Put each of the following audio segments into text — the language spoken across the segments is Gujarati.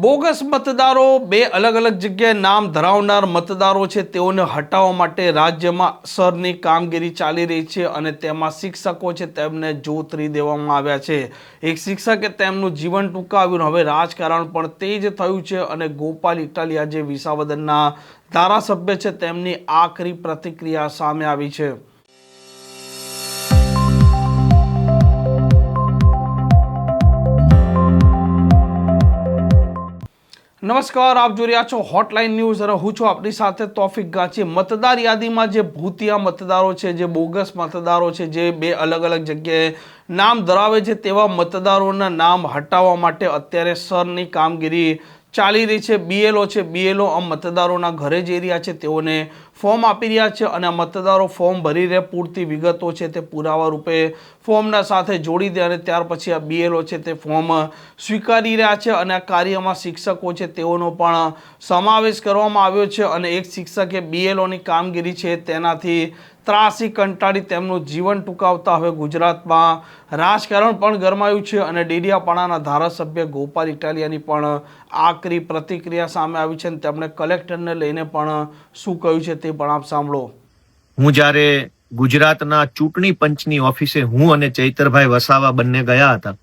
બોગસ મતદારો બે અલગ અલગ જગ્યાએ નામ ધરાવનાર મતદારો છે. તેઓને હટાવવા માટે રાજ્યમાં સરની કામગીરી ચાલી રહી છે અને તેમાં શિક્ષકો છે તેમને જોતરી દેવામાં આવ્યા છે. એક શિક્ષકે તેમનું જીવન ટૂંકાવ્યું. હવે રાજકારણ પણ તે જ થયું છે અને ગોપાલ ઇટાલિયા જે વિસાવદનના ધારાસભ્ય છે. તેમની આખરી પ્રતિક્રિયા સામે આવી છે. નમસ્કાર, આપ જોઈ રહ્યા છો હોટલાઇન ન્યૂઝ હું છું આપની સાથે તોફિક ગાંચી મતદાર યાદીમાં જે ભૂતિયા મતદારો છે, જે બોગસ મતદારો છે, જે બે અલગ અલગ જગ્યાએ નામ ધરાવે છે, તેવા મતદારોના નામ હટાવવા માટે અત્યારે સરની કામગીરી ચાલી રહી છે. બીએલઓ છે. બીએલઓ આ મતદારોના ઘરે જઈ રહ્યા છે. તેઓને ફોર્મ આપી રહ્યા છે અને આ મતદારો ફોર્મ ભરી રહે. પૂરતી વિગતો છે તે પુરાવા રૂપે ફોર્મના સાથે જોડી દે અને ત્યાર પછી આ બીએલઓ છે તે ફોર્મ સ્વીકારી રહ્યા છે અને આ કાર્યમાં શિક્ષકો છે તેઓનો પણ સમાવેશ કરવામાં આવ્યો છે અને એક શિક્ષકે બીએલઓની કામગીરી છે તેનાથી ત્રાસી કંટાળી તેમનું જીવન ટૂંકાવતા હવે ગુજરાતમાં રાજકારણ પણ ગરમાયું છે અને ડેડિયાપાડાના ધારાસભ્ય ગોપાલ ઇટાલિયાની પણ આકરી પ્રતિક્રિયા સામે આવી છે અને તેમણે કલેક્ટરને લઈને પણ શું કહ્યું છે તે પણ આપ સાંભળો. હું જ્યારે ગુજરાતના ચૂંટણી પંચની ઓફિસે હું અને ચૈતરભાઈ વસાવા બંને ગયા હતા,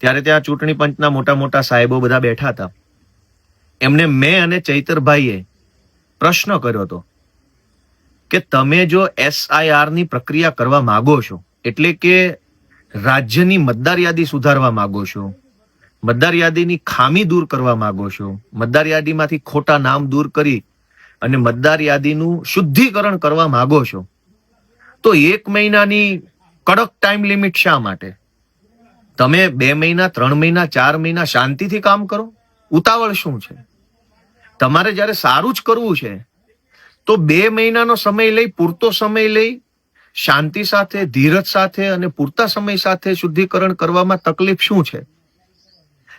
ત્યારે ત્યાં ચૂંટણી પંચના મોટા મોટા સાહેબો બધા બેઠા હતા. એમને મેં અને ચૈતરભાઈએ પ્રશ્ન કર્યો હતો કે તમે જો એસઆઈઆરની પ્રક્રિયા કરવા માગો છો, એટલે કે રાજ્યની મતદાર યાદી સુધારવા માગો છો, મતદાર યાદીની ખામી દૂર કરવા માગો છો, મતદાર યાદીમાંથી ખોટા નામ દૂર કરી અને મતદાર યાદીનું શુદ્ધિકરણ કરવા માંગો છો, તો એક મહિનાની કડક ટાઈમ લિમિટ શા માટે? તમે બે મહિના, ત્રણ મહિના, ચાર મહિના શાંતિથી કામ કરો? ઉતાવળ શું છે? તમારે જ્યારે સારું જ કરવું છે, તો બે મહિનાનો સમય લઈ, પૂરતો સમય લઈ, શાંતિ સાથે, ધીરજ સાથે અને પૂરતા સમય સાથે શુદ્ધિકરણ કરવામાં તકલીફ શું છે?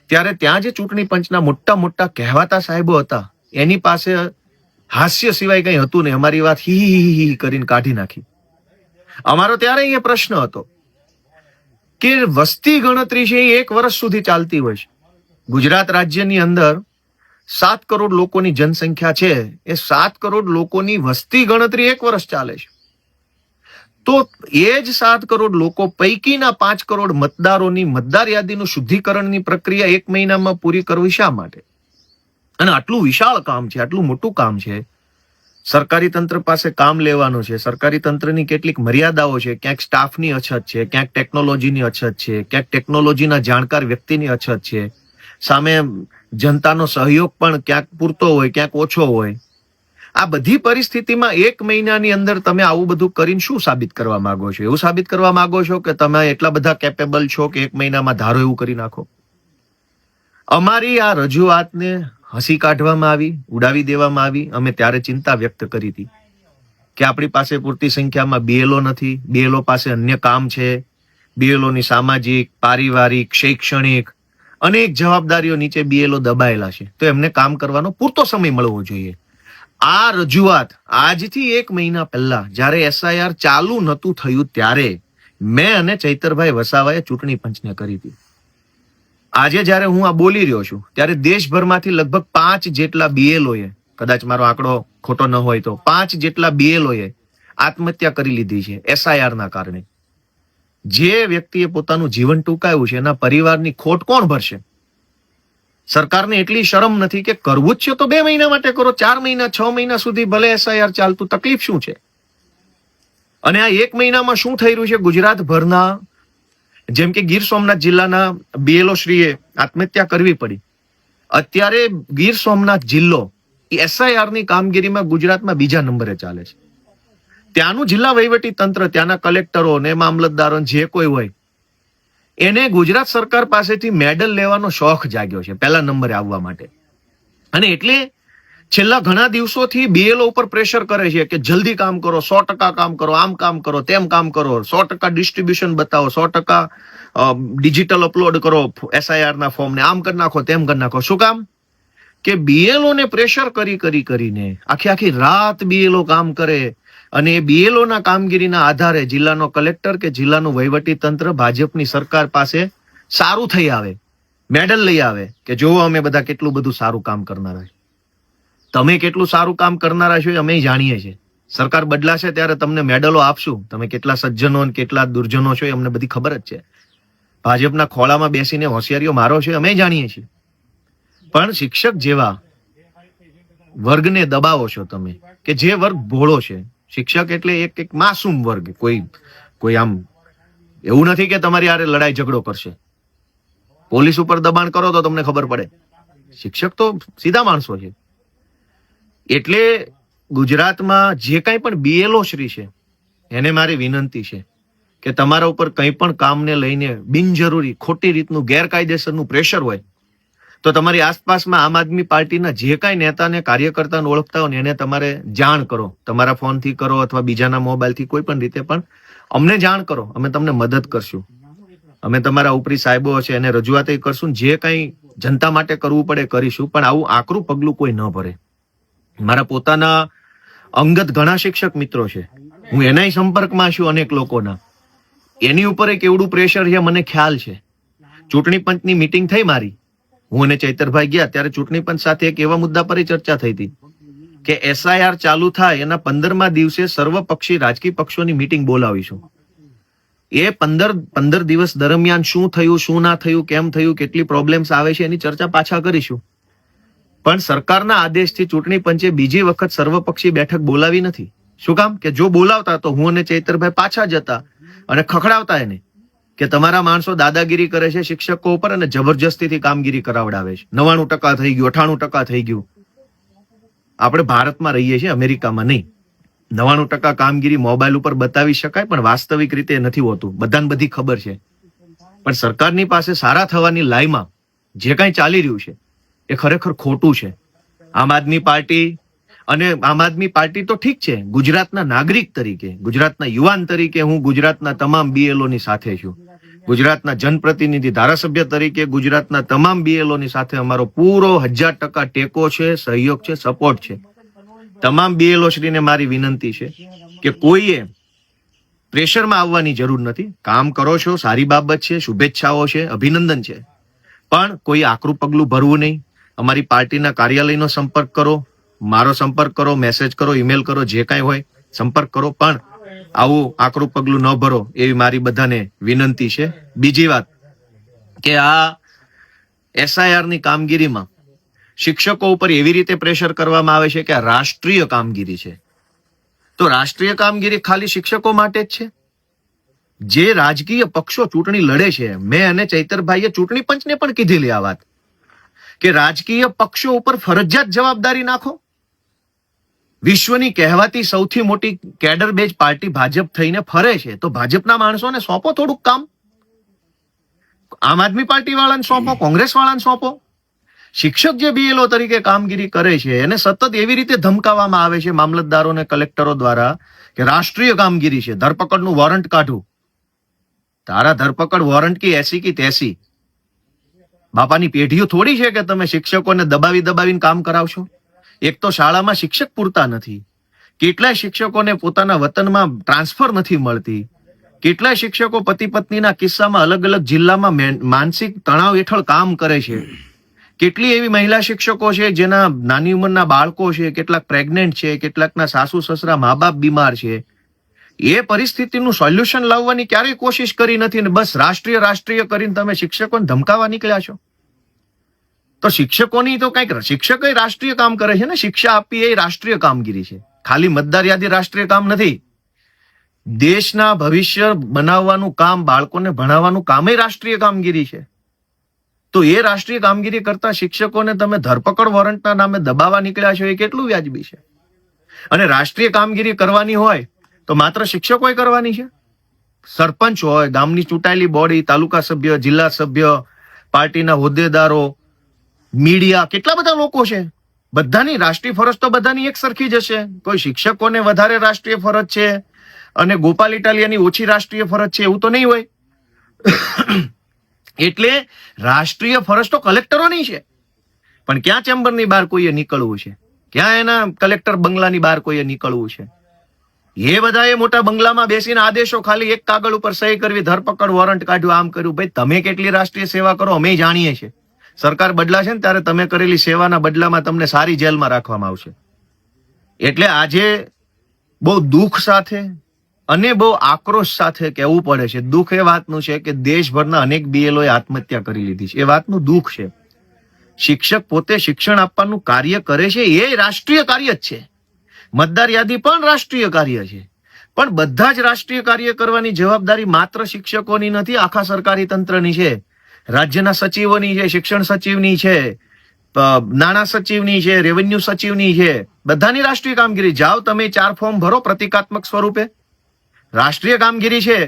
ત્યારે ત્યાં જે ચૂંટણી પંચના મોટા મોટા કહેવાતા સાહેબો હતા. એની પાસે હાસ્ય સિવાય કંઈ હતું નહીં. અમારી વાત હી હી કરીને કાઢી નાખી. અમારો ત્યારે અહીંયા પ્રશ્ન હતો કે વસ્તી ગણતરી છે એ એક વર્ષ સુધી ચાલતી હોય છે. ગુજરાત રાજ્યની અંદર સાત કરોડ લોકોની જનસંખ્યા છે. એ સાત કરોડ લોકોની વસ્તી ગણતરી એક વર્ષ ચાલે છે. તો એ જ સાત કરોડ લોકો પૈકીના પાંચ કરોડ મતદારોની મતદાર યાદીનું શુદ્ધિકરણની પ્રક્રિયા એક મહિનામાં પૂરી કરવી શા માટે? અને આટલું વિશાળ કામ છે, આટલું મોટું કામ છે, સરકારી તંત્ર પાસે કામ લેવાનું છે, સરકારી તંત્રની કેટલીક મર્યાદાઓ છે, ક્યાંક સ્ટાફની અછત છે, ક્યાંક ટેકનોલોજીની અછત છે, ક્યાંક ટેકનોલોજીના જાણકાર વ્યક્તિની અછત છે, સામે જનતાનો સહયોગ પણ ક્યાંક પૂરતો હોય, ક્યાંક ઓછો હોય. આ બધી પરિસ્થિતિમાં એક મહિનાની અંદર તમે આવું બધું કરીને શું સાબિત કરવા માંગો છો? એવું સાબિત કરવા માંગો છો કે તમે એટલા બધા કેપેબલ છો કે એક મહિનામાં ધારો એવું કરી નાખો? અમારી આ રજૂઆતને હસી કાઢવામાં આવી, ઉડાવી દેવામાં આવી, અમે ત્યારે ચિંતા વ્યક્ત કરી હતી કે આપણી પાસે પૂરતી સંખ્યામાં બીએલઓ નથી બીએલઓ પાસે અન્ય કામ છે. બીએલઓની સામાજિક, પારિવારિક, શૈક્ષણિક અનેક જવાબદારીઓ નીચે બીએલઓ દબાયેલા છે. તો એમને કામ કરવાનો પૂરતો સમય મળવો જોઈએ. આ રજૂઆત આજથી એક મહિના પહેલા જ્યારે એસઆઈઆર ચાલુ નહોતું થયું ત્યારે મેં અને ચૈતરભાઈ વસાવાએ ચૂંટણી પંચને કરી હતી. આજે જ્યારે હું આ બોલી રહ્યો છું, ત્યારે દેશભરમાંથી લગભગ પાંચ જેટલા બીએલઓએ કદાચ મારો આંકડો ખોટો ન હોય તો, પાંચ જેટલા બીએલઓએ આત્મહત્યા કરી લીધી છે એસઆઈઆર ના કારણે. જે વ્યક્તિએ પોતાનું જીવન ટૂંકાયું છે, એના પરિવારની ખોટ કોણ ભરશે? સરકારને એટલી શરમ નથી કે કરવું જ છે તો બે મહિના માટે કરો, ચાર મહિના, છ મહિના સુધી ભલે એસઆઈઆર ચાલતું, તકલીફ શું છે? અને આ એક મહિનામાં શું થઈ રહ્યું છે? ગુજરાતભરના જેમ કે ગીર સોમનાથ જિલ્લાના બીએલઓ શ્રીએ આત્મહત્યા કરવી પડી. અત્યારે ગીર સોમનાથ જિલ્લો એસઆઈઆરની કામગીરીમાં ગુજરાતમાં બીજા નંબરે ચાલે છે. ત્યાંનું જિલ્લા વહીવટી તંત્ર, ત્યાંના કલેક્ટરો ને મામલતદારો જે કોઈ હોય, એને ગુજરાત સરકાર પાસેથી મેડલ લેવાનો શોખ જાગ્યો છે, પહેલા નંબરે આવવા માટે. અને એટલે છેલ્લા ઘણા દિવસોથી બીએલઓ ઉપર પ્રેશર કરે છે કે જલ્દી કામ કરો, સો ટકા કામ કરો, આમ કામ કરો, તેમ કામ કરો, સો ટકા ડિસ્ટ્રીબ્યુશન બતાવો, સો ટકા ડિજિટલ અપલોડ કરો એસઆઈઆર ના ફોર્મને આમ કરી નાખો, તેમ કરી નાખો. શું કામ? કે બીએલઓ ને પ્રેશર કરી કરી, કરીને આખી આખી રાત બીએલઓ કામ કરે અને એ બીએલઓ ના કામગીરીના આધારે જિલ્લાનો કલેક્ટર કે જિલ્લાનું વહીવટી તંત્ર ભાજપની સરકાર પાસે સારું થઈ આવે, મેડલ લઈ આવે કે જુઓ અમે બધા કેટલું બધું સારું કામ કરનારા છે. તમે કેટલું સારું કામ કરનારા છો એ અમે જાણીએ છીએ. સરકાર બદલાશે ત્યારે તમને મેડલો આપશું. તમે કેટલા સજ્જનો અને કેટલા દુર્જનો છો એ અમને બધી ખબર જ છે. ભાજપના ખોળામાં બેસીને હોશિયારીઓ મારો છે અમે જાણીએ છીએ. પણ શિક્ષક જેવા વર્ગને દબાવો છો તમે, કે જે વર્ગ ભોળો છે. શિક્ષક એટલે એક એક માસૂમ વર્ગ, કોઈ કોઈ આમ એવું નથી કે તમારી આરે લડાઈ ઝઘડો કરશે. પોલીસ ઉપર દબાણ કરો તો તમને ખબર પડે. શિક્ષક તો સીધા માણસો છે. એટલે ગુજરાતમાં જે કાંઈ પણ બીએલઓ શ્રી છે, એને મારી વિનંતી છે કે તમારા ઉપર કંઈ પણ કામને લઈને બિનજરૂરી ખોટી રીતનું ગેરકાયદેસરનું પ્રેશર હોય, તો તમારી આસપાસમાં આમ આદમી પાર્ટીના જે કાંઈ નેતાને કાર્યકર્તાને ઓળખતા હોય એને તમારે જાણ કરો. તમારા ફોનથી કરો અથવા બીજાના મોબાઈલથી કોઈ પણ રીતે પણ અમને જાણ કરો. અમે તમને મદદ કરશું. અમે તમારા ઉપરી સાહેબો છે એને રજૂઆત કરશું જે કંઈ જનતા માટે કરવું પડે કરીશું, પણ આવું આકરું પગલું કોઈ ન ભરે. મારા પોતાના અંગત ઘણા શિક્ષક મિત્રો છે. હું એનાય સંપર્કમાં છું અનેક લોકોના. એની ઉપર એક એવડું પ્રેશર છે, મને ખ્યાલ છે. ચૂંટણી પંચની મીટિંગ થઈ મારી. હું અને ચૈતરભાઈ ગયા ત્યારે ચૂંટણી પંચ સાથે એક એવા મુદ્દા પર ચર્ચા થઈ હતી કે એસઆઈઆર ચાલુ થાય એના પંદરમા દિવસે સર્વપક્ષી રાજકીય પક્ષોની મીટિંગ બોલાવીશું. એ પંદર પંદર દિવસ દરમિયાન શું થયું, શું ના થયું, કેમ થયું, કેટલી પ્રોબ્લેમ્સ આવે છે એની ચર્ચા પાછા કરીશું. પણ સરકારના આદેશથી ચૂંટણી પંચે બીજી વખત સર્વપક્ષી બેઠક બોલાવી નથી. શું કામ? કે જો બોલાવતા તો હું અને ચૈતરભાઈ પાછા જતા અને ખખડાવતા એને. કે તમારા માણસો દાદાગીરી કરે છે શિક્ષકો ઉપર અને જબરજસ્તીથી કામગીરી કરાવડાવે છે. નવાણું ટકા થઈ ગયું, અઠાણું ટકા થઈ ગયું. આપણે ભારતમાં રહીએ છીએ, અમેરિકામાં નહીં. નવાણું ટકા કામગીરી મોબાઈલ ઉપર બતાવી શકાય, પણ વાસ્તવિક રીતે નથી હોતું. બધાને બધી ખબર છે. પણ સરકારની પાસે સારા થવાની લાઈમાં જે કાંઈ ચાલી રહ્યું છે એ ખરેખર ખોટું છે. આમ આદમી પાર્ટી અને આમ આદમી પાર્ટી તો ઠીક છે, ગુજરાતના નાગરિક તરીકે, ગુજરાતના યુવાન તરીકે હું ગુજરાતના તમામ બીએલઓની સાથે છું. ગુજરાતના જનપ્રતિનિધિ ધારાસભ્ય તરીકે ગુજરાતના તમામ બીએલઓની સાથે અમારો પૂરો હજાર ટકા ટેકો છે, સહયોગ છે સપોર્ટ છે. તમામ બીએલઓ શ્રીને મારી વિનંતી છે કે કોઈએ પ્રેશરમાં આવવાની જરૂર નથી. કામ કરો છો, સારી બાબત છે, શુભેચ્છાઓ છે, અભિનંદન છે. પણ કોઈ આકરું પગલું ભરવું નહીં. અમારી પાર્ટીના કાર્યાલયનો સંપર્ક કરો, મારો સંપર્ક કરો મેસેજ કરો ઈમેલ કરો, જે કાંઈ હોય, સંપર્ક કરો. પણ આવું આકરું પગલું ન ભરો એવી મારી બધાને વિનંતી છે. બીજી વાત કે આ એસઆઈઆરની કામગીરીમાં શિક્ષકો ઉપર એવી રીતે પ્રેશર કરવામાં આવે છે કે આ રાષ્ટ્રીય કામગીરી છે. તો રાષ્ટ્રીય કામગીરી ખાલી શિક્ષકો માટે જ છે? જે રાજકીય પક્ષો ચૂંટણી લડે છે, મેં અને ચૈતરભાઈએ ચૂંટણી પંચને પણ કીધેલી આ વાત. કે રાજકીય પક્ષો ઉપર ફરજિયાત જવાબદારી નાખો? વિશ્વની કહેવાતી સૌથી મોટી કેડર બેજ પાર્ટી ભાજપ થઈને ફરે છે, તો ભાજપના માણસોને સોંપો થોડુંક કામ? આમ આદમી પાર્ટી વાળાને સોંપો કોંગ્રેસ વાળાને સોંપો? શિક્ષક જે બીએલઓ તરીકે કામગીરી કરે છે, એને સતત એવી રીતે ધમકાવવામાં આવે છે મામલતદારો અને કલેક્ટરો દ્વારા, કે રાષ્ટ્રીય કામગીરી છે, ધરપકડનું વોરંટ કાઢું તારા ધરપકડ વોરંટ કી એસી કી તેસી? બાપાની પેઢીઓ થોડી છે કે તમે શિક્ષકોને દબાવી દબાવીને કામ કરાવશો? એક તો શાળામાં શિક્ષક પૂરતા નથી. કેટલાય શિક્ષકોને પોતાના વતનમાં ટ્રાન્સફર નથી મળતી. કેટલાય શિક્ષકો પતિ પત્નીના કિસ્સામાં અલગ અલગ જિલ્લામાં મેન- માનસિક તણાવ હેઠળ કામ કરે છે. કેટલી એવી મહિલા શિક્ષકો છે જેના નાની ઉંમરના બાળકો છે, કેટલાક પ્રેગ્નેન્ટ છે, કેટલાકના સાસુ સસરા મા બાપ બીમાર છે. એ પરિસ્થિતિનું સોલ્યુશન લાવવાની ક્યારેય કોશિશ કરી નથી ને બસ રાષ્ટ્રીય રાષ્ટ્રીય કરીને તમે શિક્ષકોને ધમકાવા નીકળ્યા છો. તો શિક્ષકોની તો કંઈક શિક્ષકો રાષ્ટ્રીય કામ કરે છે ને, શિક્ષા આપવી એ રાષ્ટ્રીય કામગીરી છે. ખાલી મતદાર યાદી રાષ્ટ્રીય કામ નથી. દેશના ભવિષ્ય બનાવવાનું કામ, બાળકોને ભણાવવાનું કામ એ રાષ્ટ્રીય કામગીરી છે. તો એ રાષ્ટ્રીય કામગીરી કરતા શિક્ષકોને તમે ધરપકડ વોરંટના નામે દબાવવા નીકળ્યા છો એ કેટલું વ્યાજબી છે? અને રાષ્ટ્રીય કામગીરી કરવાની હોય તો માત્ર શિક્ષકોએ કરવાની છે? સરપંચ હોય, ગામની ચૂંટાયેલી બોડી તાલુકા સભ્ય, જિલ્લા સભ્ય, પાર્ટીના હોદ્દેદારો મીડિયા કેટલા બધા લોકો છે? બધાની રાષ્ટ્રીય ફરજ તો બધાની એક સરખી જ હશે. કોઈ શિક્ષકોને વધારે રાષ્ટ્રીય ફરજ છે અને ગોપાલ ઇટાલિયાની ઓછી રાષ્ટ્રીય ફરજ છે એવું તો નહીં હોય? એટલે રાષ્ટ્રીય ફરજ તો કલેક્ટરોની છે. પણ ક્યાં ચેમ્બરની બહાર કોઈએ નીકળવું છે? ક્યાં એના કલેક્ટર બંગલાની બહાર કોઈએ નીકળવું છે? એ બધાએ મોટા બંગલામાં બેસીને આદેશો ખાલી એક કાગળ ઉપર સહી કરવી, ધરપકડ વોરંટ કાઢ્યું આમ કર્યું. ભાઈ, તમે કેટલી રાષ્ટ્રીય સેવા કરો, અમે જાણીએ છીએ. સરકાર બદલાશે ને ત્યારે તમે કરેલી સેવાના બદલામાં તમને સારી જેલમાં રાખવામાં આવશે. એટલે આજે બહુ દુઃખ સાથે અને બહુ આક્રોશ સાથે કહેવું પડે છે. દુઃખ એ વાતનું છે કે દેશભરના અનેક બીએલઓએ આત્મહત્યા કરી લીધી છે. એ વાતનું દુઃખ છે. શિક્ષક પોતે શિક્ષણ આપવાનું કાર્ય કરે છે. એ રાષ્ટ્રીય કાર્ય જ છે. મતદાર યાદી પણ રાષ્ટ્રીય કાર્ય છે. પણ બધા જ રાષ્ટ્રીય કાર્ય કરવાની જવાબદારી માત્ર શિક્ષકોની નથી, આખા સરકારી તંત્રની છે. રાજ્યના સચિવોની છે, શિક્ષણ સચિવની છે નાણાં સચિવની છે રેવન્યુ સચિવની છે. બધાની રાષ્ટ્રીય કામગીરી. જાઓ તમે ચાર ફોર્મ ભરો પ્રતિકાત્મક સ્વરૂપે. રાષ્ટ્રીય કામગીરી છે.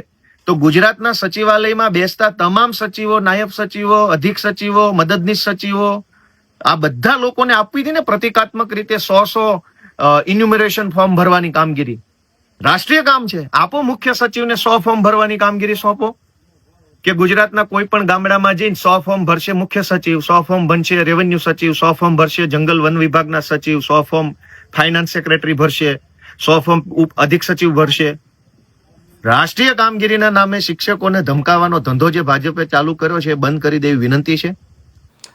તો ગુજરાતના સચિવાલયમાં બેસતા તમામ સચિવો, નાયબ સચિવો, અધિક સચિવો, મદદનીશ સચિવો, આ બધા લોકોને હતી ને પ્રતિકાત્મક રીતે સો સો ઇન્યુમરેશન ફોર્મ ભરવાની કામગીરી. રાષ્ટ્રીય કામ છે. આપો મુખ્ય સચિવને સો ફોર્મ ભરવાની કામગીરી સોંપો. કે ગુજરાતના કોઈ પણ ગામડામાં જઈને સો ફોર્મ ભરશે મુખ્ય સચિવ, સો ફોર્મ બનશે રેવન્યુ સચિવ, સો ફોર્મ ભરશે જંગલ વન વિભાગના સચિવ, સો ફોર્મ ફાઇનાન્સ સેક્રેટરી ભરશે, સો ફોર્મ ઉપ અધિક સચિવ ભરશે. રાષ્ટ્રીય કામગીરીના નામે શિક્ષકોને ધમકાવવાનો ધંધો જે ભાજપે ચાલુ કર્યો છે બંધ કરી દેવી વિનંતી છે.